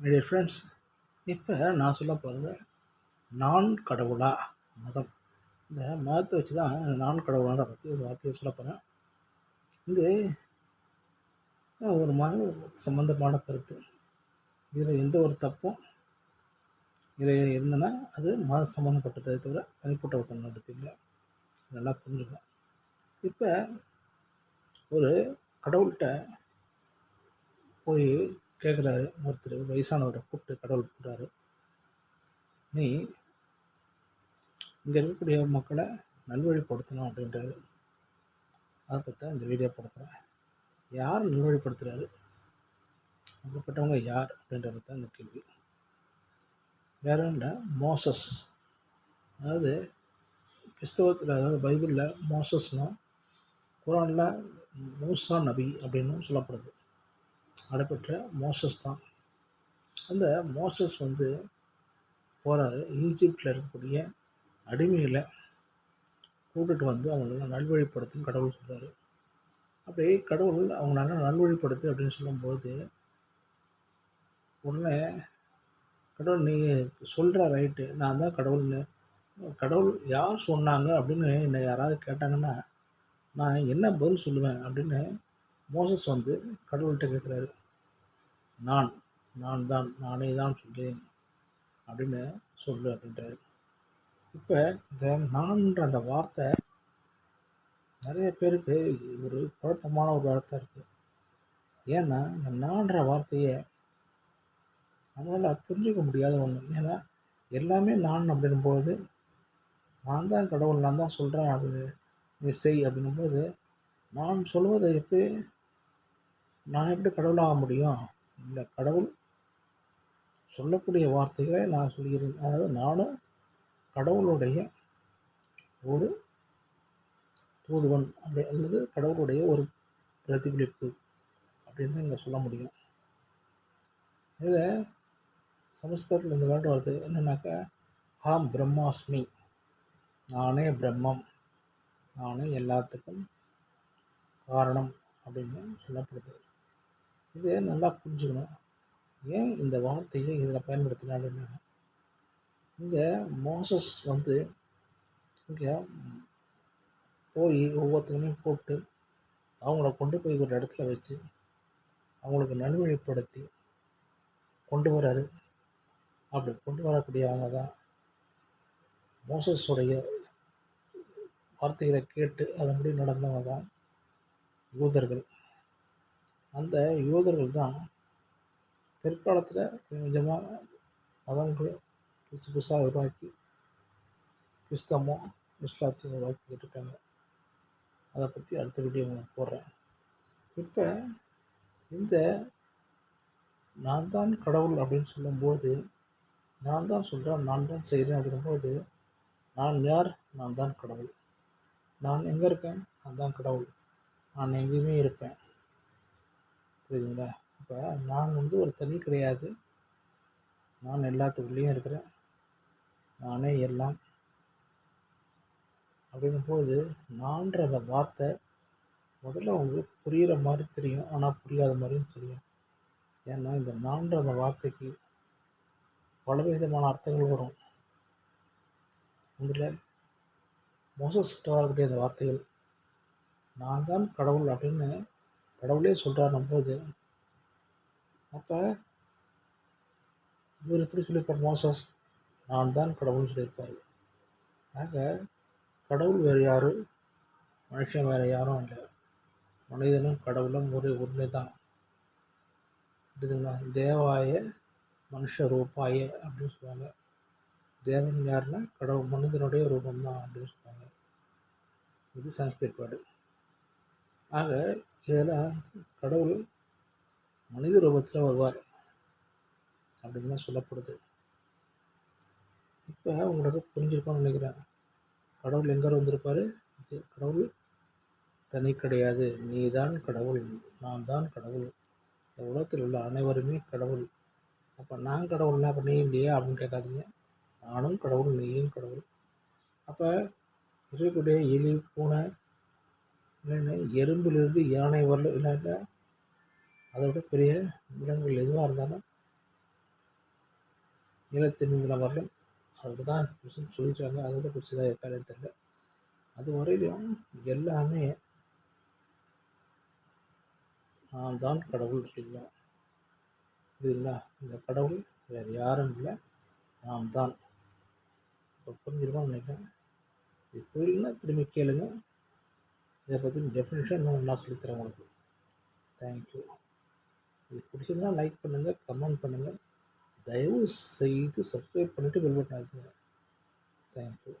Dear friends இப்போ நான் சொல்ல போகிறது நான் கடவுளா? மதம். இந்த மதத்தை வச்சு தான் நான் கடவுளான பற்றி ஒரு வார்த்தையை சொல்ல போகிறேன் இது ஒரு மத சம்மந்தமான கருத்து. இதில் எந்த ஒரு தப்பும் இதில் இருந்ததுன்னா அது மத சம்மந்தப்பட்டதை தவிர தனிப்பட்ட ஒருத்தன் நடத்தி இல்லை நல்லா புரிஞ்சுக்கணும் இப்போ ஒரு கடவுள்கிட்ட போய் கேட்குறாரு ஒருத்தர் வயசானவரை கூப்பிட்டு கடவுள் போடுறாரு நீ இங்கே இருக்கக்கூடிய மக்களை நல்வழிப்படுத்தணும் அப்படின்றாரு. அதை பற்றி இந்த வீடியோ படுத்துகிறேன் யார் நல்வழிப்படுத்துகிறாரு அப்படிப்பட்டவங்க யார் அப்படின்றத தான் இந்த கேள்வி. வேற இல்லை மோசஸ். அதாவது கிறிஸ்தவத்தில் அதாவது பைபிளில் மோசஸ்னால் குரானில் மூசா நபி அப்படின்னு சொல்லப்படுது. நடைபெற்ற மோசஸ் தான். அந்த மோசஸ் வந்து போகிறாரு ஈஜிப்டில் இருக்கக்கூடிய அடிமையில் கூட்டுட்டு வந்து அவங்கள நல்வழிப்படுத்துன்னு கடவுள் சொல்கிறாரு அப்படியே கடவுள் அவங்களால நல்வழிப்படுத்து அப்படின்னு சொல்லும்போது உடனே கடவுள் நீ சொல்கிற ரைட்டு நான் தான் கடவுள்னு. கடவுள் யார் சொன்னாங்க? அப்படின்னு என்னை யாராவது கேட்டாங்கன்னா நான் என்ன பதில் சொல்லுவேன்? அப்படின்னு மோசஸ் வந்து கடவுள்கிட்ட கேட்குறாரு நான் நான் தான் நானே தான் சொல்கிறேன் அப்படின்னு சொல்லு அப்படின்றாரு இப்போ இந்த நான்ன்ற அந்த வார்த்தை நிறைய பேருக்கு ஒரு குழப்பமான ஒரு வார்த்தை இருக்குது ஏன்னா இந்த நான்ற வார்த்தையை நம்மளால் புரிஞ்சிக்க முடியாத ஒன்று ஏன்னா எல்லாமே நான் அப்படின்னும்போது நான் தான் கடவுள் நான் தான் சொல்கிறேன் அப்படின்னு நீ செய் அப்படின்னும்போது நான் சொல்வதை எப்படி நான் எப்படி கடவுளாக முடியும்? இந்த கடவுள் சொல்லக்கூடிய வார்த்தைகளை நான் சொல்கிறேன். அதாவது நானும் கடவுளுடைய ஒரு தூதுவன் அப்படி அல்லது கடவுளுடைய ஒரு பிரதிபலிப்பு அப்படின்னு தான் இங்கே சொல்ல முடியும். இதில் சமஸ்கிருதத்தில் இந்த வேர்டு வருது. என்னென்னாக்கா ஹாம் பிரம்மாஸ்மி. நானே பிரம்மம். நானே எல்லாத்துக்கும் காரணம் அப்படின்னு சொல்லப்படுது. இது நல்லா புரிஞ்சுக்கணும். ஏன் இந்த வார்த்தையை இதில் பயன்படுத்தினா இங்கே மோசஸ் வந்து இங்கே போய் ஒவ்வொருத்தங்களையும் கூப்பிட்டு அவங்கள கொண்டு போய் ஒரு இடத்துல வச்சு அவங்களுக்கு நல்வழிப்படுத்தி கொண்டு வராரு. அப்படி கொண்டு வரக்கூடியவங்க தான் மோசஸுடைய வார்த்தைகளை கேட்டு அதன்படி நடந்தவங்க தான் யூதர்கள். அந்த யூதர்கள் தான் பிற்காலத்தில் கொஞ்சமாக மதங்கள் புதுசு புதுசாக உருவாக்கி கிறிஸ்தவம் இஸ்லாத்தையும் உருவாக்கிக்கிட்டு இருக்காங்க. அதை பற்றி அடுத்த வீடியோ உங்களுக்கு போடுறேன். இப்போ இந்த நான் தான் கடவுள் அப்படின்னு சொல்லும்போது நான் தான் சொல்கிறேன் நான் தான் செய்கிறேன் அப்படிங்கும்போது நான் யார்? நான் தான் கடவுள். நான் எங்கே இருக்கேன்? நான் தான் கடவுள். நான் எங்கேயுமே இருப்பேன். புரியுதுங்களா? இப்போ நான் வந்து ஒரு தனி கிடையாது. நான் எல்லாத்துக்குள்ளேயும் இருக்கிறேன். நானே எல்லாம். அப்படிங்கும்போது நான்ன்ற நான்ற அந்த வார்த்தை முதல்ல உங்களுக்கு புரிகிற மாதிரி தெரியும். ஆனால் புரியாத மாதிரியும் தெரியும். ஏன்னா இந்த நான்ற அந்த வார்த்தைக்கு பலவிதமான அர்த்தங்கள் வரும். இதில் மோசஸ்கிட்ட வரக்கூடிய அந்த வார்த்தைகள் நான் தான் கடவுள் அப்படின்னு கடவுளே சொல்கிறார் போது அப்போ இவர் எப்படி சொல்லியிருப்பார் மோசஸ்? நான் தான் கடவுள்னு சொல்லியிருப்பார். ஆக கடவுள் வேறு யாரும் மனுஷன் வேறு யாரும் இல்லை மனிதனும் கடவுளும் ஒரே ஒன்று தான் புரியுதுங்களா? தேவாய மனுஷ ரூபாய அப்படின்னு சொல்லுவாங்க. தேவன் யாருன்னா கடவுள் மனிதனுடைய ரூபம் தான் அப்படின்னு சொல்லுவாங்க. இது சன்ஸ்கிரிட் வேர்டு. ஆக ஏன்னா கடவுள் மனித ரூபத்தில் வருவார் அப்படின்னு தான் சொல்லப்படுது. இப்போ உங்களுக்கு புரிஞ்சிருக்கோம்னு நினைக்கிறேன். கடவுள் எங்கே வந்திருப்பார்? கடவுள் தனி கிடையாது. நீ தான் கடவுள் நான் தான் கடவுள். இந்த உலகத்தில் உள்ள அனைவருமே கடவுள். அப்போ நான் கடவுள்னா அப்போ நீ இல்லையா அப்படின்னு கேட்காதீங்க. நானும் கடவுள் நீயும் கடவுள். அப்போ இருக்கக்கூடிய எலி பூனை இல்லைன்னா எறும்புலேருந்து யானை வரல இல்லைன்னா அதை விட பெரிய விலங்குகள் எதுவாக இருந்தாலும் நீளத்தென்மீன வரலும் அதோட தான் புதுசுன்னு சொல்லிட்டாங்க விட புதுசுதான் இருக்காதுன்னு தெரியல. அது வரையிலும் எல்லாமே நான் தான் கடவுள் இல்லைங்களா புரியுதுங்களா? இந்த கடவுள் வேறு யாரும் இல்லை நாம் தான் இப்போ புரிஞ்சிருக்கோம்னு நினைக்கிறேன். இது புரியலன்னா திரும்பி கேளுங்க. இதை பற்றி டெஃபினேஷன் இன்னும் நான் சொல்லித்தரேன் உங்களுக்கு. தேங்க்யூ இது பிடிச்சிருந்தா லைக் பண்ணுங்கள் கமெண்ட் பண்ணுங்கள் தயவு செய்து சப்ஸ்கிரைப் பண்ணிவிட்டு பெல் பட்டன் அழுத்துங்க தேங்க்யூ